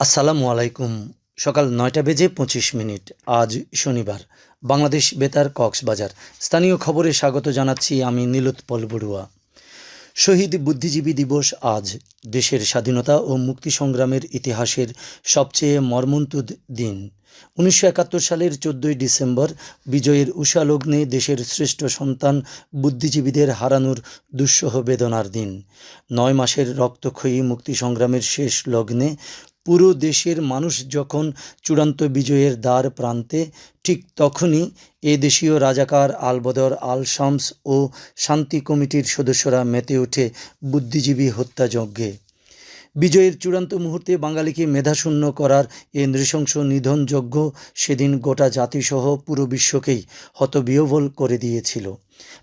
আসসালামু আলাইকুম। সকাল নয়টা বেজে পঁচিশ মিনিট। আজ শনিবার। বাংলাদেশ বেতার কক্সবাজার। স্থানীয় খবরে স্বাগত জানাচ্ছি আমি নীলোৎপল বড়ুয়া শহীদ বুদ্ধিজীবী দিবস আজ। দেশের স্বাধীনতা ও মুক্তি সংগ্রামের ইতিহাসের সবচেয়ে মর্মন্তুদ দিন। উনিশশো একাত্তর সালের চোদ্দই ডিসেম্বর বিজয়ের উষালগ্নে দেশের শ্রেষ্ঠ সন্তান বুদ্ধিজীবীদের হারানোর দুঃসহ বেদনার দিন। নয় মাসের রক্তক্ষয়ী মুক্তি সংগ্রামের শেষ লগ্নে পুরো দেশের মানুষ যখন চূড়ান্ত বিজয়ের দ্বার প্রান্তে, ঠিক তখনই এ দেশীয় রাজাকার আলবদর আল শামস ও শান্তি কমিটির সদস্যরা মেতে ওঠে বুদ্ধিজীবী হত্যাযজ্ঞে। বিজয়ের চূড়ান্ত মুহূর্তে বাঙালিকে মেধাশূন্য করার এ নৃশংস নিধনযজ্ঞ সেদিন গোটা জাতিসহ পুরো বিশ্বকেই হতবিহ্বল করে দিয়েছিল।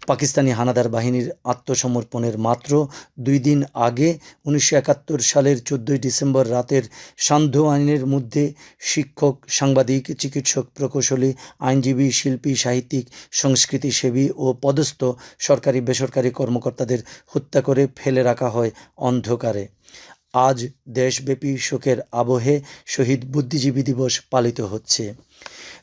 পাকিস্তানি হানাদার বাহিনীর আত্মসমর্পণের মাত্র দুই দিন আগে উনিশশো একাত্তর সালের চোদ্দোই ডিসেম্বর রাতের সান্ধ্য আইনের মধ্যে শিক্ষক, সাংবাদিক, চিকিৎসক, প্রকৌশলী, আইনজীবী, শিল্পী, সাহিত্যিক, সংস্কৃতিসেবী ও পদস্থ সরকারি বেসরকারি কর্মকর্তাদের হত্যা করে ফেলে রাখা হয় অন্ধকারে। আজ দেশব্যাপী শোকের আবহে শহীদ বুদ্ধিজীবী দিবস পালিত হচ্ছে।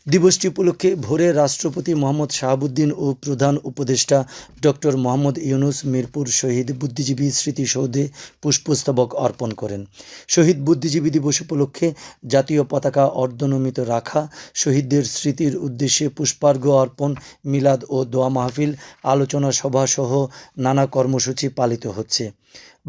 দিবসটি উপলক্ষে ভোরে রাষ্ট্রপতি মোহাম্মদ শাহাবুদ্দিন ও প্রধান উপদেষ্টা ডক্টর মোহাম্মদ ইউনুস মিরপুর শহীদ বুদ্ধিজীবী স্মৃতিসৌধে পুষ্পস্তবক অর্পণ করেন। শহীদ বুদ্ধিজীবী দিবস উপলক্ষে জাতীয় পতাকা অর্ধনমিত রাখা, শহীদদের স্মৃতির উদ্দেশ্যে পুষ্পার্ঘ্য অর্পণ, মিলাদ ও দোয়া মাহফিল, আলোচনা সভা সহ নানা কর্মসূচি পালিত হচ্ছে।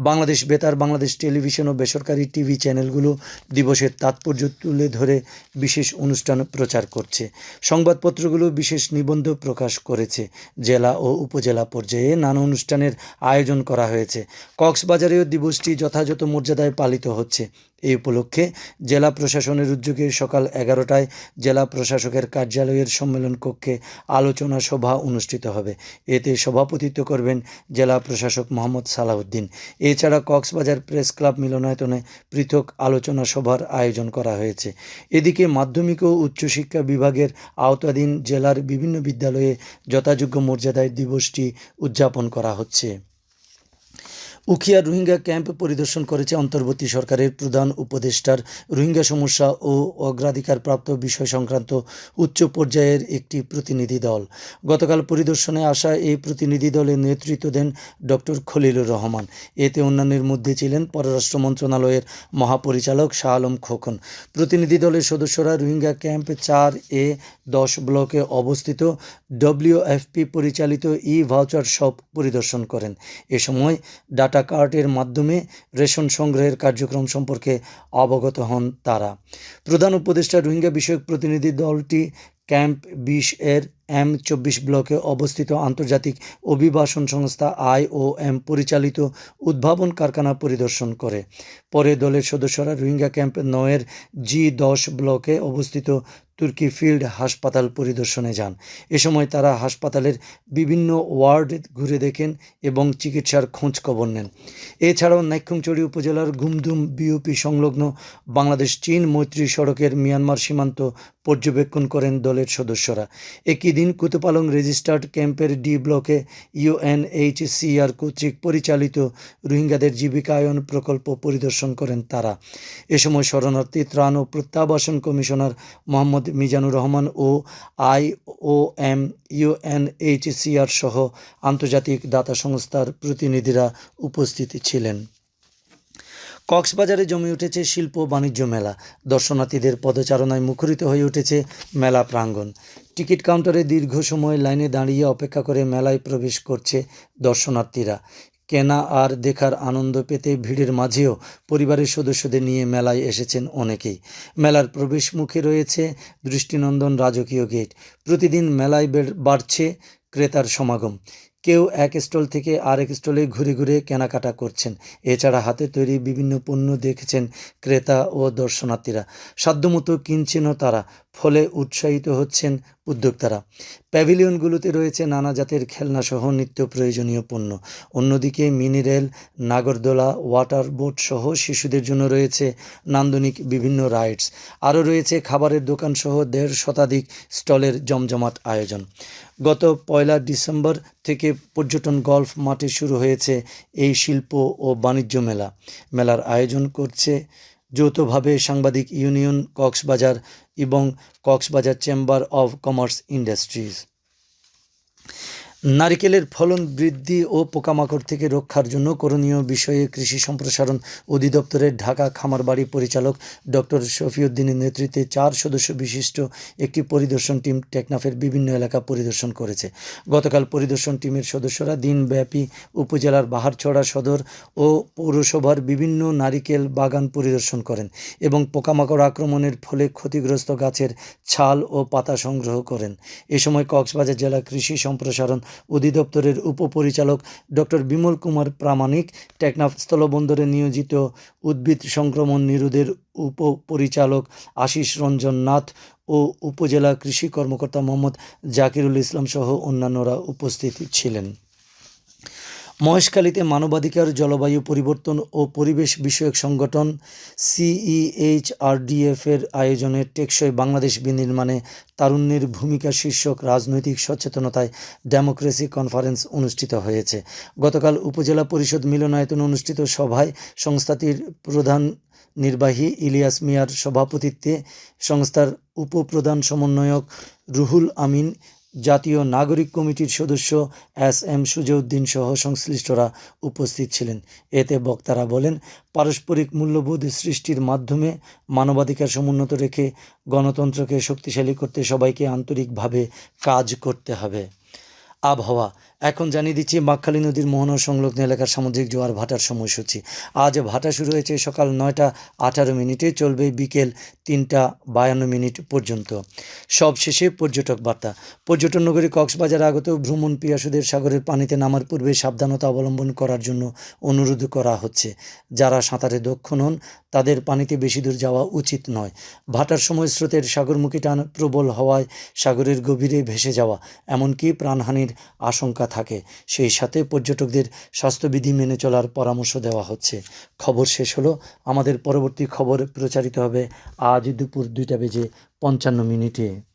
বাংলাদেশ বেতার, বাংলাদেশ টেলিভিশন ও বেসরকারি টিভি চ্যানেলগুলো দিবসের তাৎপর্য তুলে ধরে বিশেষ অনুষ্ঠান প্রচার করছে। সংবাদপত্রগুলো বিশেষ নিবন্ধ প্রকাশ করেছে। জেলা ও উপজেলা পর্যায়ে নানা অনুষ্ঠানের আয়োজন করা হয়েছে। কক্সবাজারেও দিবসটি যথাযথ মর্যাদায় পালিত হচ্ছে। এই উপলক্ষে জেলা প্রশাসনের উদ্যোগে সকাল এগারোটায় জেলা প্রশাসকের কার্যালয়ের সম্মেলন কক্ষে আলোচনা সভা অনুষ্ঠিত হবে। এতে সভাপতিত্ব করবেন জেলা প্রশাসক মোহাম্মদ সালাউদ্দিন এছাড়া কক্সবাজার প্রেস ক্লাব মিলনায়তনে পৃথক আলোচনা সভার আয়োজন করা হয়েছে। এদিকে মাধ্যমিক ও উচ্চশিক্ষা বিভাগের আওতাধীন জেলার বিভিন্ন বিদ্যালয়ে যথাযোগ্য মর্যাদায় দিবসটি উদযাপন করা হচ্ছে। উখিয়া রোহিঙ্গা ক্যাম্প পরিদর্শন করেছে অন্তর্বর্তী সরকারের প্রধান উপদেষ্টার। রোহিঙ্গা সমস্যা ও অগ্রাধিকারপ্রাপ্ত বিষয় সংক্রান্ত উচ্চ পর্যায়ের একটি প্রতিনিধি দল। গতকাল পরিদর্শনে আসা এই প্রতিনিধি দলের নেতৃত্ব দেন ডক্টর খলিলুর রহমান। এতে অন্যান্যের মধ্যে ছিলেন পররাষ্ট্র মন্ত্রণালয়ের মহাপরিচালক শাহ আলম খোকন। প্রতিনিধি দলের সদস্যরা রোহিঙ্গা ক্যাম্প চার এ দশ ব্লকে অবস্থিত ডব্লিউএফপি পরিচালিত ই ভাউচার শপ পরিদর্শন করেন। এ সময় ডাটা কার্টের মাধ্যমে রেশন সংগ্রহের কার্যক্রম সম্পর্কে অবগত হন তারা। প্রধান উপদেষ্টা রোহিঙ্গা বিষয়ক প্রতিনিধি দলটি ক্যাম্প বিশ এর এম চব্বিশ ব্লকে অবস্থিত আন্তর্জাতিক অভিবাসন সংস্থা আই ও এম পরিচালিত উদ্ভাবন কারখানা পরিদর্শন করে। পরে দলের সদস্যরা রোহিঙ্গা ক্যাম্প নয়ের জি দশ ব্লকে অবস্থিত তুর্কি ফিল্ড হাসপাতাল পরিদর্শনে যান। এ সময় তারা হাসপাতালের বিভিন্ন ওয়ার্ড ঘুরে দেখেন এবং চিকিৎসার খোঁজ খবর নেন। এছাড়াও নাইক্ষুংচড়ি উপজেলার গুমদুম বিউপি সংলগ্ন বাংলাদেশ চীন মৈত্রী সড়কের মিয়ানমার সীমান্ত পর্যবেক্ষণ করেন দলের সদস্যরা। একই দিন কুতুপালং রেজিস্টার্ড ক্যাম্পের ডি ব্লকে ইউএনএইচসিআর কর্তৃক পরিচালিত রোহিঙ্গাদের জীবিকায়ন প্রকল্প পরিদর্শন করেন তারা। এ সময় শরণার্থী ত্রাণ ও প্রত্যাবাসন কমিশনার মোহাম্মদ মিজানুর রহমান ও আই ও এম ইউএনএইচসিআর সহ আন্তর্জাতিক দাতা সংস্থার প্রতিনিধিরা উপস্থিত ছিলেন। কক্সবাজারে জমে উঠেছে শিল্প বাণিজ্য মেলা। দর্শনার্থীদের পদচারণায় মুখরিত হয়ে উঠেছে মেলা প্রাঙ্গণ। টিকিট কাউন্টারে দীর্ঘ সময় লাইনে দাঁড়িয়ে অপেক্ষা করে মেলায় প্রবেশ করছে দর্শনার্থীরা। কেনা আর দেখার আনন্দ পেতে ভিড়ের মাঝেও পরিবারের সদস্যদের নিয়ে মেলায় এসেছেন অনেকেই। মেলার প্রবেশ মুখে রয়েছে দৃষ্টিনন্দন রাজকীয় গেট। প্রতিদিন মেলায় বাড়ছে ক্রেতার সমাগম। কেউ এক স্টল থেকে আরেক স্টলে ঘুরে ঘুরে কেনাকাটা করছেন। এছাড়া হাতে তৈরি বিভিন্ন পণ্য দেখেছেন ক্রেতা ও দর্শনার্থীরা। সাধ্যমতো কিনছেনও তারা। ফলে উৎসাহিত হচ্ছেন উদ্যোক্তারা। প্যাভিলিয়নগুলোতে রয়েছে নানা জাতের খেলনাসহ নিত্য প্রয়োজনীয় পণ্য। অন্যদিকে মিনি রেল, নাগরদোলা, ওয়াটার বোট সহ শিশুদের জন্য রয়েছে নান্দনিক বিভিন্ন রাইডস। আরও রয়েছে খাবারের দোকান সহ দেড় শতাধিক স্টলের জমজমাট আয়োজন। গত পয়লা ডিসেম্বর থেকে পর্যটন গল্ফ মাঠে শুরু হয়েছে এই শিল্প ও বাণিজ্য মেলা। মেলার আয়োজন করছে যৌথভাবে সাংবাদিক ইউনিয়ন কক্সবাজার এবং Cox's Bazar chamber of commerce industries. নারিকেলের ফলন বৃদ্ধি ও পোকামাকড় থেকে রক্ষার জন্য করণীয় বিষয়ে কৃষি সম্প্রসারণ অধিদপ্তরের ঢাকা খামারবাড়ি পরিচালক ডক্টর শফিউদ্দিনের নেতৃত্বে চার সদস্য বিশিষ্ট একটি পরিদর্শন টিম টেকনাফের বিভিন্ন এলাকা পরিদর্শন করেছে। গতকাল পরিদর্শন টিমের সদস্যরা দিনব্যাপী উপজেলার বাহারছড়া সদর ও পৌরসভার বিভিন্ন নারিকেল বাগান পরিদর্শন করেন এবং পোকামাকড় আক্রমণের ফলে ক্ষতিগ্রস্ত গাছের ছাল ও পাতা সংগ্রহ করেন। এ সময় কক্সবাজার জেলা কৃষি সম্প্রসারণ অধিদপ্তরের উপপরিচালক ডক্টর বিমল কুমার প্রামাণিক টেকনাফ স্থলবন্দরে নিয়োজিত উদ্ভিদ সংক্রমণ নিরোধের উপপরিচালক আশিস রঞ্জন নাথ ও উপজেলা কৃষি কর্মকর্তা মোহাম্মদ জাকিরুল ইসলাম সহ অন্যান্যরা উপস্থিত ছিলেন। মহেশখালীতে মানবাধিকার, জলবায়ু পরিবর্তন ও পরিবেশ বিষয়ক সংগঠন E সিইএইচআরডিএফ এর আয়োজনে টেকসই বাংলাদেশ বিনির্মাণে তারুণ্যের ভূমিকা শীর্ষক রাজনৈতিক সচেতনতায় ডেমোক্রেসি কনফারেন্স অনুষ্ঠিত হয়েছে। গতকাল উপজেলা পরিষদ মিলনায়তন অনুষ্ঠিত সভায় সংস্থাটির প্রধান নির্বাহী ইলিয়াস মিয়ার সভাপতিত্বে সংস্থার উপপ্রধান সমন্বয়ক রুহুল আমিন জাতীয় নাগরিক কমিটির সদস্য এস এম সুজউদ্দিন সহ সংশ্লিষ্টরা উপস্থিত ছিলেন। এতে বক্তারা বলেন, পারস্পরিক মূল্যবোধ সৃষ্টির মাধ্যমে মানবাধিকার সমুন্নত রেখে গণতন্ত্রকে শক্তিশালী করতে সবাইকে আন্তরিকভাবে কাজ করতে হবে। আবহাওয়া এখন জানিয়ে দিচ্ছি বাঁকখালী নদীর মোহনা সংলগ্ন এলাকার সামুদ্রিক জোয়ার ভাটার সময়সূচি। আজ ভাটা শুরু হয়েছে সকাল নয়টা আঠারো মিনিটে, চলবে বিকেল তিনটা বায়ান্ন মিনিট পর্যন্ত। সবশেষে পর্যটক বার্তা। পর্যটন নগরী কক্সবাজার আগত ভ্রমণ পিয়াসুদের সাগরের পানিতে নামার পূর্বে সাবধানতা অবলম্বন করার জন্য অনুরোধ করা হচ্ছে। যারা সাঁতারে দক্ষ নন, তাদের পানিতে বেশি দূর যাওয়া উচিত নয়। ভাটার সময় স্রোতের সাগরমুখী টান প্রবল হওয়ায় সাগরের গভীরে ভেসে যাওয়া, এমনকি প্রাণহানির আশঙ্কা থাকে। সেই সাথে পর্যটকদের স্বাস্থ্যবিধি মেনে চলার পরামর্শ দেওয়া হচ্ছে। খবর শেষ হলো। আমাদের পরবর্তী খবর প্রচারিত হবে আজ দুপুর দুইটা বেজে পঞ্চান্ন মিনিটে।